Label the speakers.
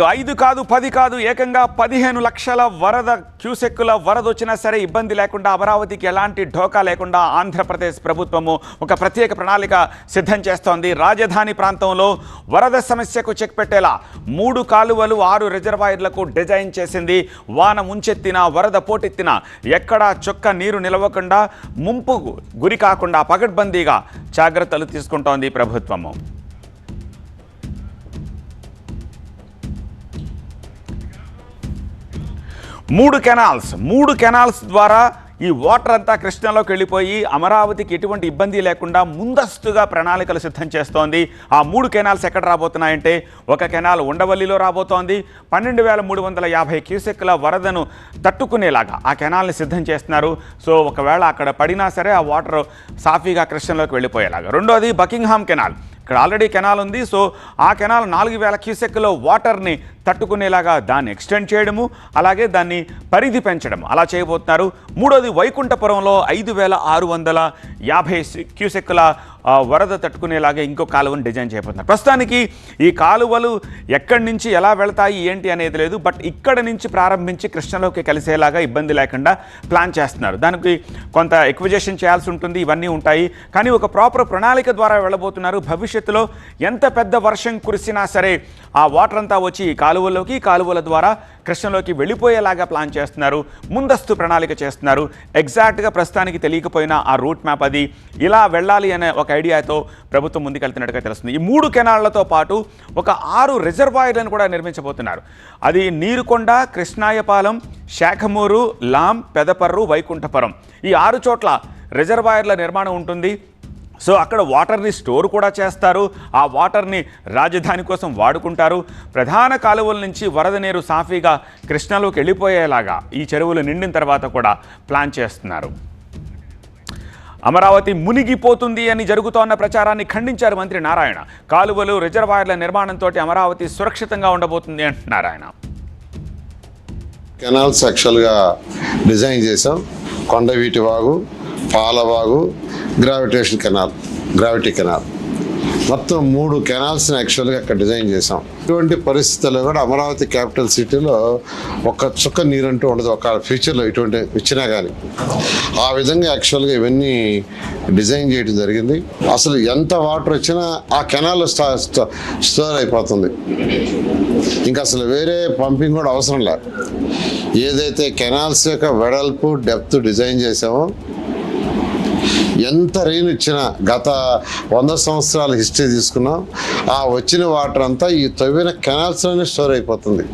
Speaker 1: ఐదు కాదు పది కాదు ఏకంగా పదిహేను లక్షల వరద క్యూసెక్కుల వరద వచ్చినా సరే ఇబ్బంది లేకుండా అమరావతికి ఎలాంటి ఢోకా లేకుండా ఆంధ్రప్రదేశ్ ప్రభుత్వము ఒక ప్రత్యేక ప్రణాళిక సిద్ధం చేస్తోంది. రాజధాని ప్రాంతంలో వరద సమస్యకు చెక్ పెట్టేలా మూడు కాలువలు ఆరు రిజర్వాయర్లకు డిజైన్ చేసింది. వాన ముంచెత్తిన వరద పోటెత్తిన ఎక్కడా చొక్క నీరు నిలవకుండా ముంపు గురి కాకుండా పగడ్బందీగా జాగ్రత్తలు తీసుకుంటోంది ప్రభుత్వము. మూడు కెనాల్స్ మూడు కెనాల్స్ ద్వారా ఈ వాటర్ అంతా కృష్ణలోకి వెళ్ళిపోయి అమరావతికి ఎటువంటి ఇబ్బంది లేకుండా ముందస్తుగా ప్రణాళికలు సిద్ధం చేస్తోంది. ఆ మూడు కెనాల్స్ ఎక్కడ రాబోతున్నాయంటే ఒక కెనాల్ ఉండవల్లిలో రాబోతోంది. పన్నెండు వేల మూడు వందల యాభై క్యూసెక్ల వరదను తట్టుకునేలాగా ఆ కెనాల్ని సిద్ధం చేస్తున్నారు. సో ఒకవేళ అక్కడ పడినా సరే ఆ వాటర్ సాఫీగా కృష్ణలోకి వెళ్ళిపోయేలాగా. రెండోది బకింగ్హామ్ కెనాల్. ఇక్కడ ఆల్రెడీ కెనాల్ ఉంది. సో ఆ కెనాల్ నాలుగు వేల క్యూసెక్లో వాటర్ని తట్టుకునేలాగా దాన్ని ఎక్స్టెండ్ చేయడము అలాగే దాన్ని పరిధి పెంచడం అలా చేయబోతున్నారు. మూడోది వైకుంఠపురంలో ఐదు వేల ఆరు వందల యాభై క్యూసెక్కుల వరద తట్టుకునేలాగా ఇంకో కాలువను డిజైన్ చేయబోతున్నారు. ప్రస్తుతానికి ఈ కాలువలు ఎక్కడి నుంచి ఎలా వెళతాయి ఏంటి అనేది లేదు. బట్ ఇక్కడ నుంచి ప్రారంభించి కృష్ణలోకి కలిసేలాగా ఇబ్బంది లేకుండా ప్లాన్ చేస్తున్నారు. దానికి కొంత ఎక్విజేషన్ చేయాల్సి ఉంటుంది ఇవన్నీ ఉంటాయి. కానీ ఒక ప్రాపర్ ప్రణాళిక ద్వారా వెళ్ళబోతున్నారు. భవిష్యత్తులో ఎంత పెద్ద వర్షం కురిసినా సరే ఆ వాటర్ అంతా వచ్చి ఈ కాలువల్లోకి కాలువల ద్వారా కృష్ణలోకి వెళ్ళిపోయేలాగా ప్లాన్ చేస్తున్నారు. ముందస్తు ప్రణాళిక చేస్తున్నారు. ఎగ్జాక్ట్గా ప్రస్తుతానికి తెలియకపోయినా ఆ రూట్ మ్యాప్ అది ఇలా వెళ్ళాలి అనే ఒక ఐడియాతో ప్రభుత్వం ముందుకెళ్తున్నట్టుగా తెలుస్తుంది. ఈ మూడు కెనాళ్ళతో పాటు ఒక ఆరు రిజర్వాయర్లను కూడా నిర్మించబోతున్నారు. అది నీరుకొండ కృష్ణాయపాలెం శాఖమూరు లాం పెదపర్రు వైకుంఠపురం. ఈ ఆరు చోట్ల రిజర్వాయర్ల నిర్మాణం ఉంటుంది. సో అక్కడ వాటర్ని స్టోర్ కూడా చేస్తారు. ఆ వాటర్ని రాజధాని కోసం వాడుకుంటారు. ప్రధాన కాలువల నుంచి వరద నీరు సాఫీగా కృష్ణలోకి వెళ్ళిపోయేలాగా ఈ చెరువులు నిండిన తర్వాత కూడా ప్లాన్ చేస్తున్నారు. అమరావతి మునిగిపోతుంది అని జరుగుతోన్న ప్రచారాన్ని ఖండించారు మంత్రి నారాయణ. కాలువలు రిజర్వాయర్ల నిర్మాణంతో అమరావతి సురక్షితంగా ఉండబోతుంది అంటున్నారు ఆయన
Speaker 2: కెనాల్స్ యాక్చువల్గా డిజైన్ చేసాం కొండవీటి వాగు Palavagu gravitation canal gravity canal. మొత్తం మూడు కెనాల్స్ని యాక్చువల్గా అక్కడ డిజైన్ చేసాం ఇటువంటి పరిస్థితుల్లో కూడా అమరావతి క్యాపిటల్ సిటీలో ఒక చుక్క నీరంటూ ఉండదు. ఒక ఫ్యూచర్లో ఇటువంటి ఇచ్చినా కానీ ఆ విధంగా యాక్చువల్గా ఇవన్నీ డిజైన్ చేయడం జరిగింది. అసలు ఎంత వాటర్ వచ్చినా ఆ కెనాల్లో స్టోర్ అయిపోతుంది. ఇంకా అసలు వేరే పంపింగ్ కూడా అవసరం లేదు. ఏదైతే కెనాల్స్ యొక్క వెడల్పు డెప్త్ డిజైన్ చేసామో ఎంత రెయిన్ ఇచ్చినా గత వంద సంవత్సరాల హిస్టరీ తీసుకున్నాం. ఆ వచ్చిన వాటర్ అంతా ఈ తవ్విన కెనాల్స్లోనే స్టోర్ అయిపోతుంది.